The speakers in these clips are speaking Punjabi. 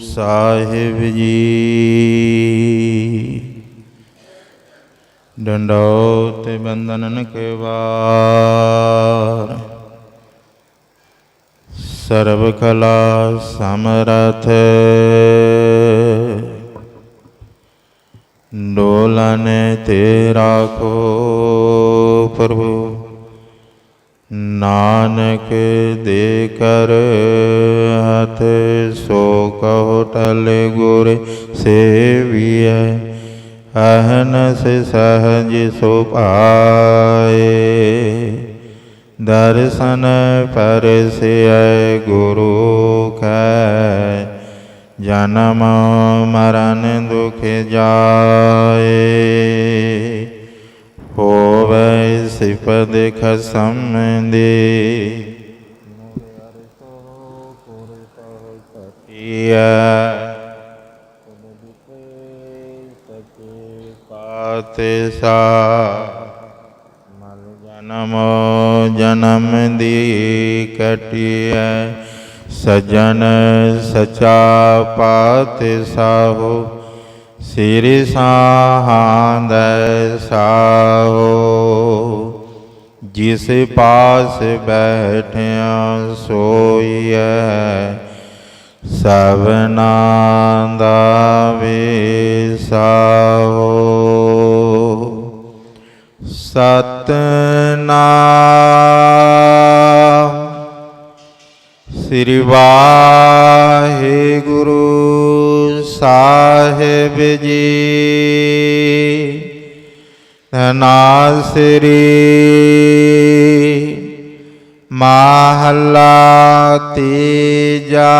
ਸਾਹਿਬ ਜੀ। ਡੰਡੋਤ ਬੰਦਨਨ ਕੇ ਵਾਰ। ਸਰਬ ਕਲਾ ਸਮਰਥ। ਡੋਲਨ ਤੇ ਰਾਖੋ ਪ੍ਰਭੂ। ਨਾਨਕ ਦੇ ਕਰ ਹੱਥ ਸੋ ਕਹੋ ਟਲ ਗੁਰ ਸੇਵੀਐ, ਅਹਨਸ ਸਹਜ ਸੋ ਪਾਏ। ਦਰਸ਼ਨ ਪਰਸਿਐ ਗੁਰੂ ਕੈ, ਜਨਮ ਮਰਨ ਦੁਖ ਜਾਏ। ਹੋਵੇ ਸਿਫਤ ਖਸਮ ਦੇ ਪਾਤੇ ਸਾ। ਮਲ ਜਨਮ ਜਨਮ ਦੀ ਕਟਿਐ। ਸਜਣ ਸਚਾ ਪਾਤੇ ਸਾਹੋ। ਸਿਰਿ ਸਾਹਾਂਦ ਸਾਹੋ। ਜਿਸ ਪਾਸ ਬੈਠਿਆ ਸੋਈਐ ਸਭਨਾ ਦਾ ਵਿਸਾਹੋ ਸਤਨਾਮ ਸ੍ਰੀ ਵਾਹਿਗੁਰੂ ਸਾਹਿਬ ਜੀ। ਧਨਾਸਰੀ ਮਹੱਲਾ ਤੀਜਾ।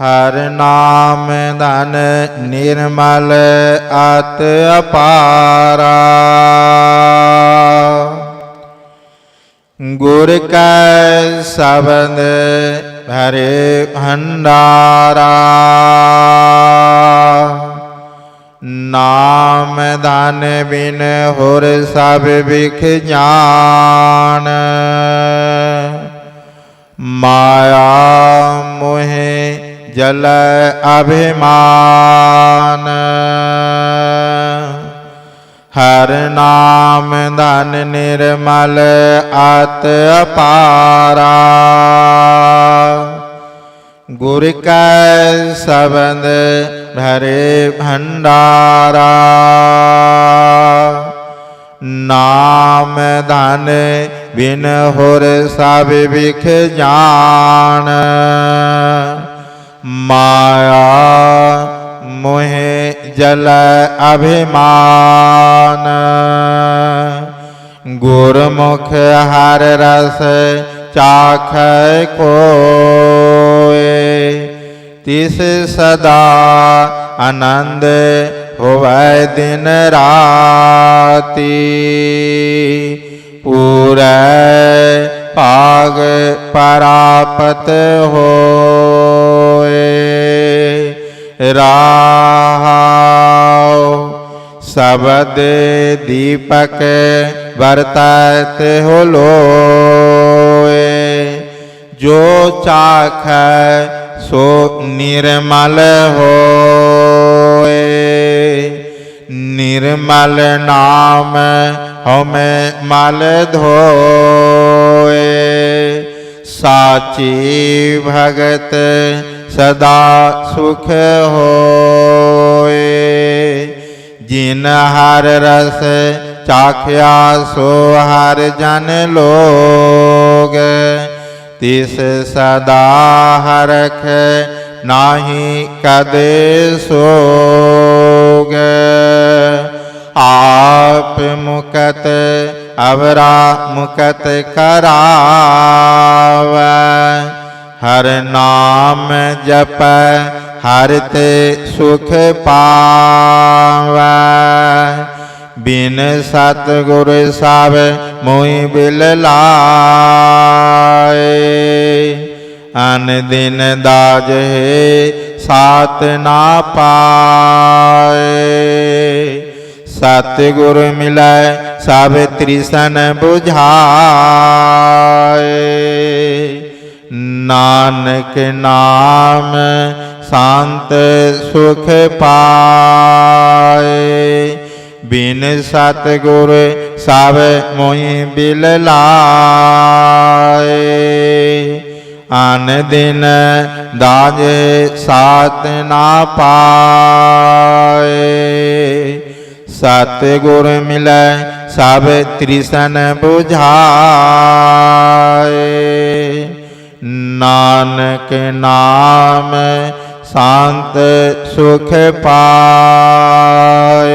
ਹਰ ਨਾਮ ਧਨ ਨਿਰਮਲ ਅਤ ਅਪਾਰਾ। ਗੁਰ ਕੈ ਸਬਦ ਭਰੇ ਭੰਡਾਰਾ। ਨਾਮ ਧਨ ਬਿਨ ਹੋਰ ਸਭ ਵਿਖ ਜਾਣ। ਮਾਇਆ ਮੋਹਿ ਜਲ ਅਭਿਮਾਨ। ਹਰ ਨਾਮ ਧਨ ਨਿਰਮਲ ਆਤ ਅਪਾਰਾ। ਗੁਰ ਕੈ ਸਬਦ ਭਰੇ ਭੰਡਾਰਾ ਨਾਮ ਧਨ ਬਿਨ ਹੋਰ ਸਭ ਵਿਖ ਜਾਣ ਮਾਇਆ ਮੋਹਿ ਜਲ ਅਭਿਮਾਨ ਗੁਰਮੁਖ ਹਰ ਰਸ ਚਾਖੈ ਕੋਇ ਤਿਸ ਸਦਾ ਆਨੰਦ ਹੋਵੈ ਦਿਨ ਰਾਤੀ ਪੂਰੈ ਭਾਗ ਪਰਾਪਤ ਹੋਏ ਰਾਹਾਉ ਸਬਦ ਦੀਪਕ ਵਰਤਤ ਹੋ ਲੋਏ ਜੋ ਚਾਖੈ ਸੋ ਨਿਰਮਲ ਹੋਏ, ਨਿਰਮਲ ਨਾਮ ਹਉਮੈ ਮਲ ਧੋਏ। ਸਾਚੀ ਭਗਤ ਸਦਾ ਸੁਖ ਹੋਏ। ਜਿਨ ਹਰ ਰਸ ਚਾਖਿਆ ਸੋ ਹਰ ਜਨ ਲੋਗ। ਤਿਸ ਸਦਾ ਹਰਖ ਨਾਹੀ ਕਦੇ ਸੋਗ। ਆਪ ਮੁਕਤ ਅਵਰਾ ਮੁਕਤ ਕਰਾਵੈ। ਹਰ ਨਾਮ ਜਪੈ ਹਰ ਤੇ ਸੁਖ ਪਾਵੈ। ਬਿਨ ਸਤ ਗੁਰ ਸਾਬ ਮੋਹਿ ਬਿਲ ਲਾਏ ਅਨ ਦਿਨ ਦਾਜ ਹੈ ਸਾਤ ਨਾ ਪਾਏ। ਸਤ ਗੁਰ ਮਿਲੈ ਸਭ ਤ੍ਰਿਸਨ 부ਝਾਏ ਨਾਨਕ ਨਾਮ ਸ਼ਾਂਤ ਸੁਖ ਪਾ ਬਿਨ ਸਤਿਗੁਰ ਸਭ ਮੋਹਿ ਬਿਲ ਲਾਏ। ਅਨ ਦਿਨ ਦਾਜ ਸਾਤ ਨਾ ਪਾਏ। ਸਤਿਗੁਰ ਮਿਲੈ ਸਭ ਤ੍ਰਿਸ਼ਨ 부ਝਾਏ ਨਾਨਕ ਨਾਮ ਸ਼ਾਂਤ ਸੁਖ ਪਾਏ।